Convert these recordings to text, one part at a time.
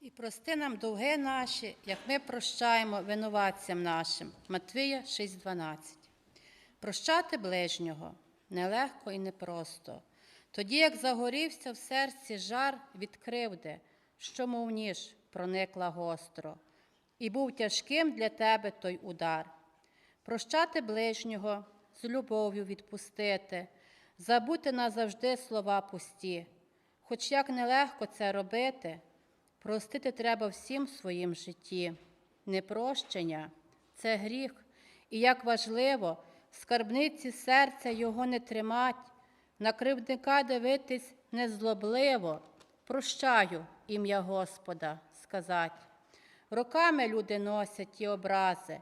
І прости нам довги наші, як ми прощаємо винуватцям нашим. Матвія 6,12. Прощати ближнього нелегко і непросто. Тоді, як загорівся в серці жар від кривди, що, мов ніж, проникла гостро, і був тяжким для тебе той удар. Прощати ближнього, з любов'ю відпустити, забути назавжди слова пусті. Хоч як нелегко це робити, простити треба всім своїм житті. Непрощення це гріх, і як важливо, в скарбниці серця його не тримать, на кривдника дивитись незлобливо, прощаю ім'я Господа сказать. Роками люди носять ті образи,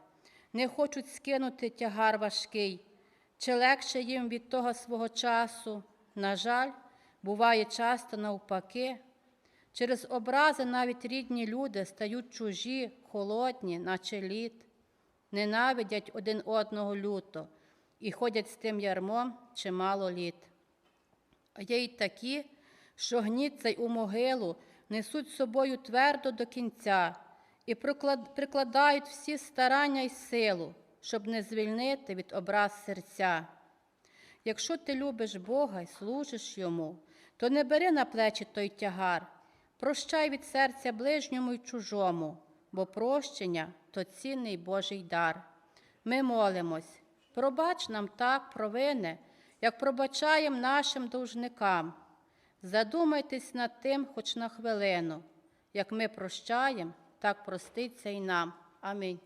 не хочуть скинути тягар важкий, чи легше їм від того свого часу, на жаль, буває часто навпаки. Через образи навіть рідні люди стають чужі, холодні, наче лід, ненавидять один одного люто і ходять з тим ярмом чимало літ. А є й такі, що гніт цей у могилу несуть собою твердо до кінця і прикладають всі старання й силу, щоб не звільнити від образ серця. Якщо ти любиш Бога і служиш йому, то не бери на плечі той тягар, прощай від серця ближньому й чужому, бо прощення то цінний Божий дар. Ми молимось, пробач нам так провини, як пробачаєм нашим должникам. Задумайтесь над тим хоч на хвилину, як ми прощаємо, так проститься й нам. Амінь.